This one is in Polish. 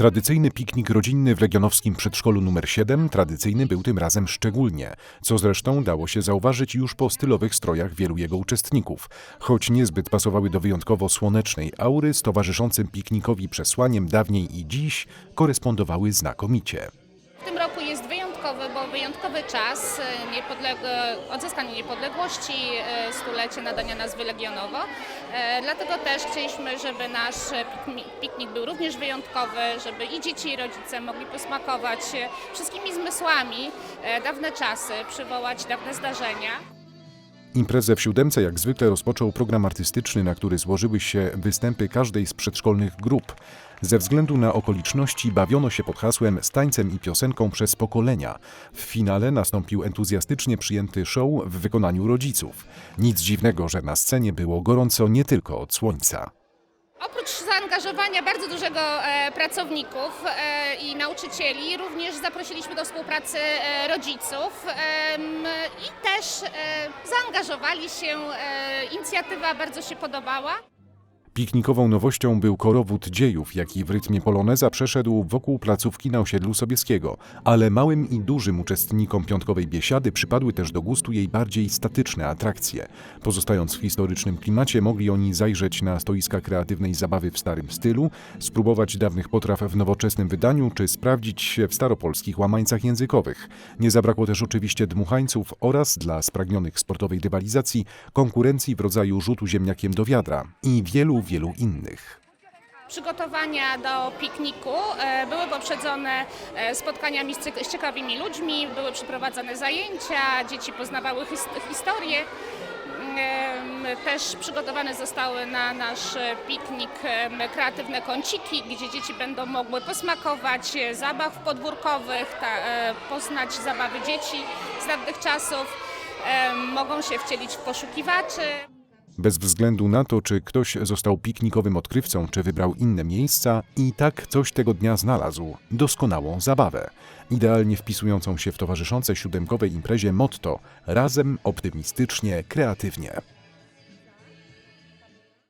Tradycyjny piknik rodzinny w Legionowskim Przedszkolu nr 7 tradycyjny był tym razem szczególnie, co zresztą dało się zauważyć już po stylowych strojach wielu jego uczestników. Choć niezbyt pasowały do wyjątkowo słonecznej aury, z towarzyszącym piknikowi przesłaniem dawniej i dziś korespondowały znakomicie. Roku jest wyjątkowy, bo wyjątkowy czas e, niepodleg- odzyskania niepodległości, e, stulecie nadania nazwy Legionowo. E, Dlatego też chcieliśmy, żeby nasz pikni- piknik był również wyjątkowy, żeby i dzieci i rodzice mogli posmakować wszystkimi zmysłami dawne czasy, przywołać dawne zdarzenia. Imprezę w siódemce jak zwykle rozpoczął program artystyczny, na który złożyły się występy każdej z przedszkolnych grup. Ze względu na okoliczności bawiono się pod hasłem z tańcem i piosenką przez pokolenia. W finale nastąpił entuzjastycznie przyjęty show w wykonaniu rodziców. Nic dziwnego, że na scenie było gorąco nie tylko od słońca. Oprócz zaangażowania bardzo dużego e, pracowników e, i nauczycieli, również zaprosiliśmy do współpracy e, rodziców i też zaangażowali się. Inicjatywa bardzo się podobała. Piknikową nowością był korowód dziejów, jaki w rytmie poloneza przeszedł wokół placówki na osiedlu Sobieskiego, ale małym i dużym uczestnikom piątkowej biesiady przypadły też do gustu jej bardziej statyczne atrakcje. Pozostając w historycznym klimacie, mogli oni zajrzeć na stoiska kreatywnej zabawy w starym stylu, spróbować dawnych potraw w nowoczesnym wydaniu, czy sprawdzić się w staropolskich łamańcach językowych. Nie zabrakło też oczywiście dmuchańców oraz dla spragnionych sportowej rywalizacji konkurencji w rodzaju rzutu ziemniakiem do wiadra i wielu, wielu innych. Przygotowania do pikniku e, były poprzedzone e, spotkaniami z, ciekawymi ludźmi, były przeprowadzane zajęcia, dzieci poznawały his- historię. Em, Też przygotowane zostały na nasz e, piknik kreatywne kąciki, gdzie dzieci będą mogły posmakować e, zabaw podwórkowych, e, poznać zabawy dzieci z dawnych czasów, mogą się wcielić w poszukiwaczy. Bez względu na to, czy ktoś został piknikowym odkrywcą, czy wybrał inne miejsca, i tak coś tego dnia znalazł doskonałą zabawę, idealnie wpisującą się w towarzyszące siódemkowej imprezie motto razem, optymistycznie, kreatywnie.